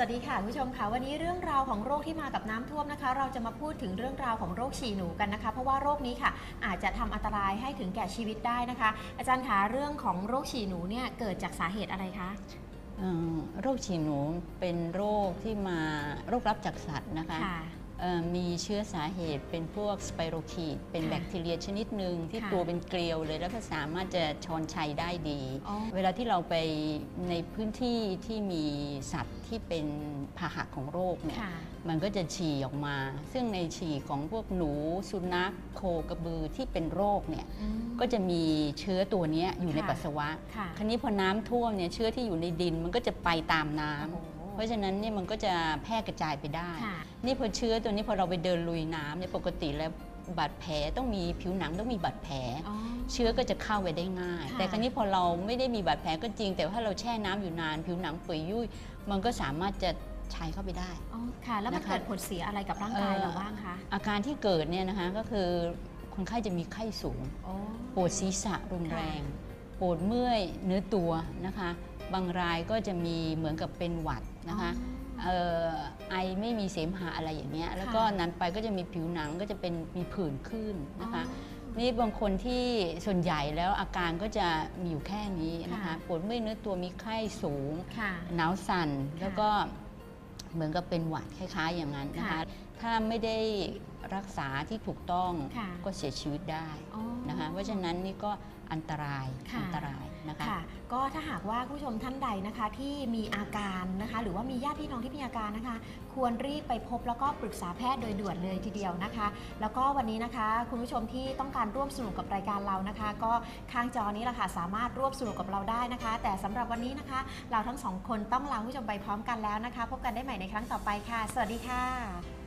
สวัสดีค่ะคุณผู้ชมค่ะวันนี้เรื่องราวของโรคที่มากับน้ำท่วมนะคะ เราจะมาพูดถึงเรื่องราวของโรคฉี่หนูกันนะคะ เพราะว่าโรคนี้ค่ะ อาจจะทำอันตรายให้ถึงแก่ชีวิตได้นะคะ อาจารย์คะเรื่องของโรคฉี่หนูเนี่ยเกิดจากสาเหตุอะไรคะเอ่อโรคฉี่หนูเป็นโรคที่มาโรครับจากสัตว์นะคะค่ะเอ่อ มีเชื้อสาเหตุเป็นพวกสไปโรคีดเป็นค่ะแบคทีเรียชนิดหนึ่งที่ค่ะตัวเป็นเกลียวเลยแล้วก็สามารถจะชอนชัยได้ดีอ๋อเวลาที่เราไปในพื้นที่ที่มีสัตว์ที่เป็นพาหะของโรคเนี่ยค่ะมันก็จะฉี่ออกมา ซึ่งในฉี่ของพวกหนูสุนัขโคกระบือที่เป็นโรคเนี่ยอืมก็จะมีเชื้อตัวเนี้ยอยู่ในค่ะปัสสาวะค่ะคราวนี้พอน้ำท่วมเนี่ยเชื้อที่อยู่ในดินมันก็จะไปตามน้ำโอ้โห เพราะฉะนั้นเนี่ยมันก็จะแพร่กระจายไปได้ค่ะนี่พอเชื้อตัวนี้พอเราไปเดินลุยน้ำเนี่ยปกติแล้วบาดแผลต้องมีผิวหนังต้องมีบาดแผลอ๋อเชื้อก็จะเข้าไปได้ง่ายค่ะแต่ครั้นี้พอเราไม่ได้มีบาดแผลก็จริง แต่ถ้าเราแช่น้ำอยู่นาน ผิวหนังเปื่อยยุ่ยมันก็สามารถจะชัยเข้าไปได้อ๋อค่ะ แล้วมันนะคะเกิดผลเสียอะไรกับร่างกายเอ่อเราบ้างคะอาการที่เกิดเนี่ยนะคะก็คือคนไข้จะมีไข้สูงโอ้ปวดศีรษะรุนแรงปวดเมื่อยเนื้อตัวนะคะ บางรายก็จะมีเหมือนกับเป็นหวัดนะคะเอ่อไอไม่มีเสมหะอะไรอย่างเงี้ยแล้วก็นั้นไปก็จะมีผิวหนังก็จะเป็นมีผื่นขึ้นอ๋อนะคะนี่บางคนที่ส่วนใหญ่แล้วอาการก็จะมีอยู่แค่นี้นะคะค่ะปวดเมื่อยเนื้อตัวมีไข้สูงค่ะหนาวสั่นแล้วก็เหมือนกับเป็นหวัดคล้ายๆอย่างนั้นนะคะค่ะ ถ้าไม่ได้รักษาที่ถูกต้องค่ะก็เสียชีวิตได้อ๋อ นะคะเพราะฉะนั้นนี่ก็อันตรายค่ะ อันตรายนะคะ ค่ะ ก็ถ้าหากว่าผู้ชมท่านใดนะคะ ที่มีอาการนะคะ หรือว่ามีญาติพี่น้องที่มีอาการนะคะ ควรรีบไปพบแล้วก็ปรึกษาแพทย์โดยด่วนเลยทีเดียวนะคะ แล้วก็วันนี้นะคะ คุณผู้ชมที่ต้องการร่วมสนุกกับรายการเรานะคะ ก็ข้างจอนี้แหละค่ะสามารถร่วมสนุกกับเราได้นะคะ แต่สำหรับวันนี้นะคะ เราทั้งสองคนต้องลาผู้ชมไปพร้อมกันแล้วนะคะ พบกันได้ใหม่ในครั้งต่อไปค่ะ สวัสดีค่ะ